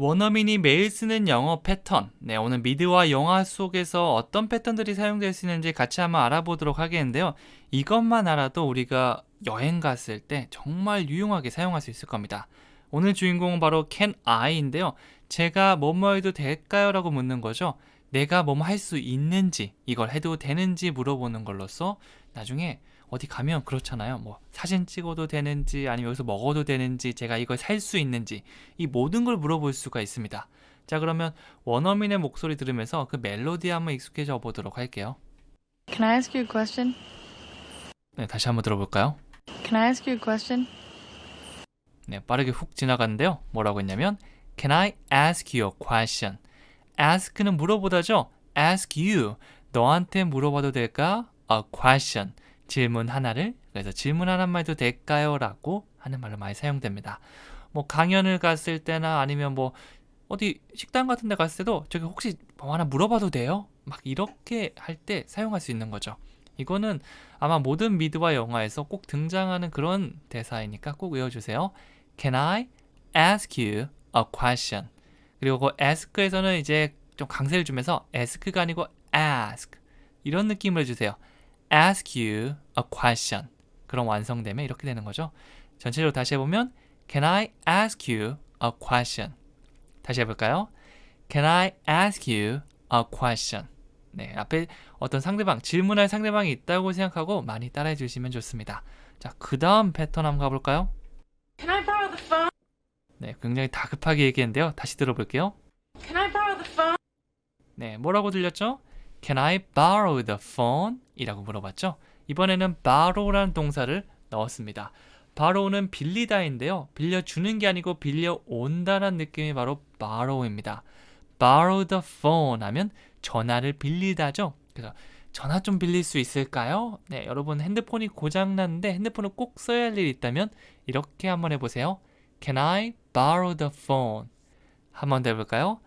원어민이 매일 쓰는 영어 패턴. 네, 오늘 미드와 영화 속에서 어떤 패턴들이 사용될 수 있는지 같이 한번 알아보도록 하겠는데요. 이것만 알아도 우리가 여행 갔을 때 정말 유용하게 사용할 수 있을 겁니다. 오늘 주인공은 바로 can I인데요. 제가 뭐뭐 해도 될까요? 라고 묻는 거죠. 내가 뭐뭐 할 수 있는지, 이걸 해도 되는지 물어보는 걸로써 나중에 어디 가면 그렇잖아요. 뭐 사진 찍어도 되는지 아니면 여기서 먹어도 되는지 제가 이걸 살 수 있는지 이 모든 걸 물어볼 수가 있습니다. 자 그러면 원어민의 목소리 들으면서 그 멜로디 한번 익숙해져 보도록 할게요. Can I ask you a question? 네, 다시 한번 들어볼까요? Can I ask you a question? 네, 빠르게 훅 지나갔는데요. 뭐라고 했냐면 Can I ask you a question? ask는 물어보다죠. ask you 너한테 물어봐도 될까? a question 질문 하나를 그래서 질문 하나만 해도 될까요? 라고 하는 말로 많이 사용됩니다. 뭐 강연을 갔을 때나 아니면 뭐 어디 식당 같은 데 갔을 때도 저기 혹시 뭐 하나 물어봐도 돼요? 막 이렇게 할 때 사용할 수 있는 거죠. 이거는 아마 모든 미드와 영화에서 꼭 등장하는 그런 대사이니까 꼭 외워주세요. Can I ask you a question? 그리고 그 ask에서는 이제 좀 강세를 주면서 ask가 아니고 ask 이런 느낌을 해주세요. Ask you a question. 그럼 완성되면 이렇게 되는 거죠. 전체적으로 다시 해보면 Can I ask you a question? 다시 해볼까요? Can I ask you a question? 네, 앞에 어떤 상대방, 질문할 상대방이 있다고 생각하고 많이 따라해 주시면 좋습니다. 자, 그 다음 패턴 한번 가볼까요? Can I borrow the phone? 네, 굉장히 다급하게 얘기했는데요. 다시 들어볼게요. Can I borrow the phone? 네, 뭐라고 들렸죠? Can I borrow the phone? 이라고 물어봤죠? 이번에는 borrow라는 동사를 넣었습니다. borrow는 빌리다인데요. 빌려주는 게 아니고 빌려온다는 느낌이 바로 borrow입니다. borrow the phone 하면 전화를 빌리다죠. 그래서 전화 좀 빌릴 수 있을까요? 네, 여러분 핸드폰이 고장 났는데 핸드폰을 꼭 써야 할 일이 있다면 이렇게 한번 해보세요. Can I borrow the phone? 한번 더 해볼까요?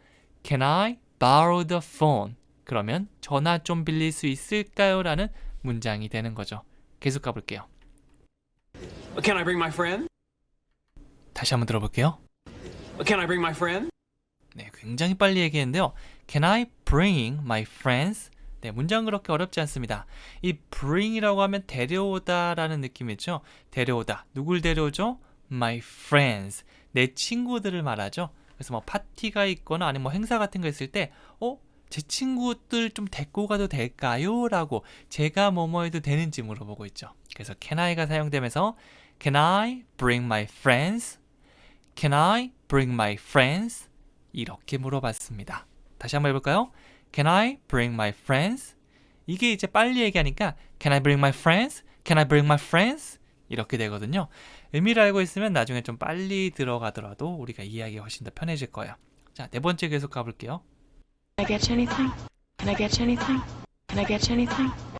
Can I borrow the phone? 그러면 전화 좀 빌릴 수 있을까요? 라는 문장이 되는 거죠. 계속 가볼게요. Can I bring my friend? 다시 한번 들어볼게요. Can I bring my friend? 네, 굉장히 빨리 얘기했는데요. Can I bring my friends? 네, 문장 그렇게 어렵지 않습니다. 이 bring이라고 하면 데려오다라는 느낌이죠. 데려오다. 누굴 데려오죠? My friends. 내 친구들을 말하죠. 그래서 뭐 파티가 있거나 아니면 뭐 행사 같은 거 있을 때, 어? 제 친구들 좀 데리고 가도 될까요? 라고 제가 뭐뭐 해도 되는지 물어보고 있죠. 그래서 can I가 사용되면서 Can I bring my friends? Can I bring my friends? 이렇게 물어봤습니다. 다시 한번 해볼까요? Can I bring my friends? 이게 이제 빨리 얘기하니까 Can I bring my friends? Can I bring my friends? 이렇게 되거든요. 의미를 알고 있으면 나중에 좀 빨리 들어가더라도 우리가 이해하기 훨씬 더 편해질 거예요. 자, 네 번째 계속 가볼게요.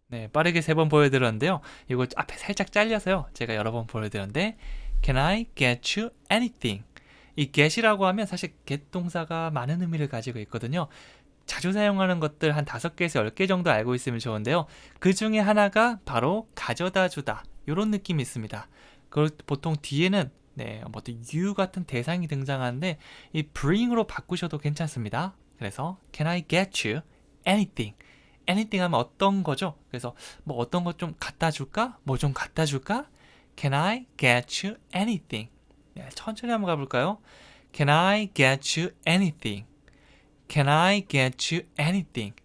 네, 빠르게 세 번 보여드렸는데요. 이거 앞에 살짝 잘려서요. 제가 여러 번 보여드렸는데 Can I get you anything? 이 get이라고 하면 사실 get 동사가 많은 의미를 가지고 있거든요. 자주 사용하는 것들 한 다섯 개에서 열개 정도 알고 있으면 좋은데요. 그 중에 하나가 바로 가져다 주다. 이런 느낌이 있습니다. 그걸 보통 뒤에는 네, 뭐 you 같은 대상이 등장하는데 이 bring으로 바꾸셔도 괜찮습니다. 그래서 can I get you anything? anything 하면 어떤 거죠? 그래서 뭐 어떤 것 좀 갖다 줄까? 뭐 좀 갖다 줄까? Can I get you anything? 네, 천천히 한번 가볼까요? Can I get you anything? Can I get you anything?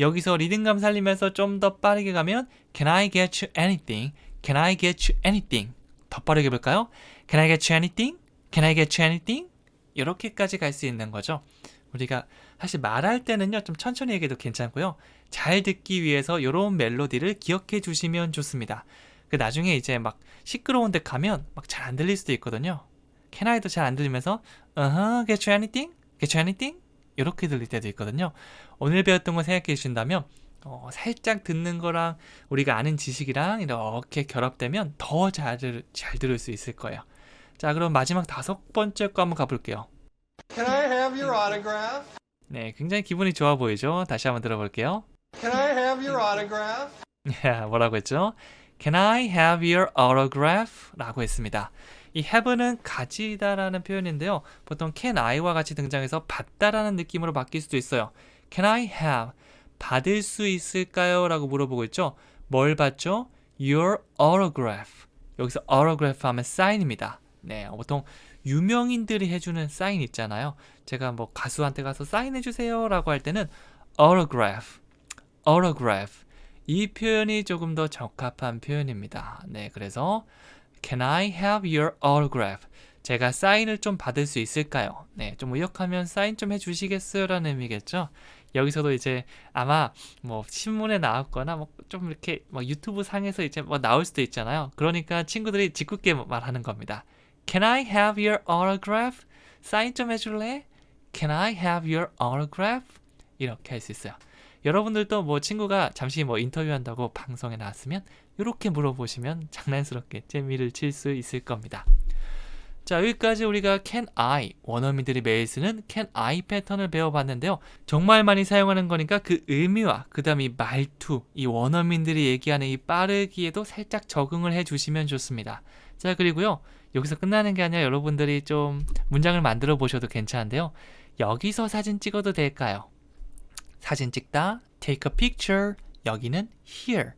여기서 리듬감 살리면서 좀 더 빠르게 가면 Can I get you anything? Can I get you anything? 더 빠르게 볼까요? Can I get you anything? Can I get you anything? 이렇게까지 갈 수 있는 거죠. 우리가 사실 말할 때는요 좀 천천히 얘기해도 괜찮고요. 잘 듣기 위해서 이런 멜로디를 기억해 주시면 좋습니다. 그 나중에 이제 막 시끄러운 데 가면 막 잘 안 들릴 수도 있거든요. 캐나이도 잘 안 들리면서 uh-huh, get you anything? get you anything? 이렇게 들릴 때도 있거든요. 오늘 배웠던 거 생각해 주신다면 어, 살짝 듣는 거랑 우리가 아는 지식이랑 이렇게 결합되면 더 잘 잘 들을 수 있을 거예요. 자 그럼 마지막 다섯 번째 거 한번 가볼게요 Can I have your autograph? 네, 굉장히 기분이 좋아 보이죠? 다시 한번 들어볼게요. Can I have your autograph? 야, 뭐라고 했죠? Can I have your autograph? 라고 했습니다. 이 have는 가지다라는 표현인데요. 보통 can I와 같이 등장해서 받다라는 느낌으로 바뀔 수도 있어요. Can I have? 받을 수 있을까요? 라고 물어보고 있죠. 뭘 받죠? Your autograph. 여기서 autograph 하면 사인입니다. 네, 보통 유명인들이 해주는 사인 있잖아요. 제가 뭐 가수한테 가서 사인해주세요 라고 할 때는 autograph, autograph. 이 표현이 조금 더 적합한 표현입니다. 네, 그래서 Can I have your autograph? 제가 사인을 좀 받을 수 있을까요? 네, 좀 의역하면 사인 좀 해주시겠어요? 라는 의미겠죠. 여기서도 이제 아마 뭐 신문에 나왔거나 뭐 좀 이렇게 뭐 유튜브 상에서 이제 뭐 나올 수도 있잖아요. 그러니까 친구들이 짓궂게 말하는 겁니다. Can I have your autograph? 사인 좀 해줄래? Can I have your autograph? 이렇게 할 수 있어요. 여러분들도 뭐 친구가 잠시 뭐 인터뷰한다고 방송에 나왔으면 이렇게 물어보시면 장난스럽게 재미를 칠 수 있을 겁니다. 자 여기까지 우리가 can I 원어민들이 매일 쓰는 can I 패턴을 배워봤는데요. 정말 많이 사용하는 거니까 그 의미와 그 다음 이 말투 이 원어민들이 얘기하는 이 빠르기에도 살짝 적응을 해주시면 좋습니다. 자 그리고요 여기서 끝나는 게 아니라 여러분들이 좀 문장을 만들어 보셔도 괜찮은데요. 여기서 사진 찍어도 될까요? 사진 찍다, take a picture, 여기는 here.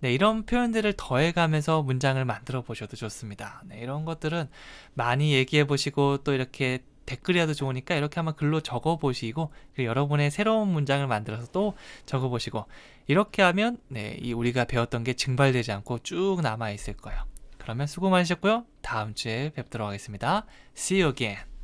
네, 이런 표현들을 더해가면서 문장을 만들어 보셔도 좋습니다. 네, 이런 것들은 많이 얘기해 보시고 또 이렇게 댓글이라도 좋으니까 이렇게 한번 글로 적어 보시고 그리고 여러분의 새로운 문장을 만들어서 또 적어 보시고 이렇게 하면 네, 이 우리가 배웠던 게 증발되지 않고 쭉 남아 있을 거예요. 그러면 수고 많으셨고요. 다음 주에 뵙도록 하겠습니다. See you again.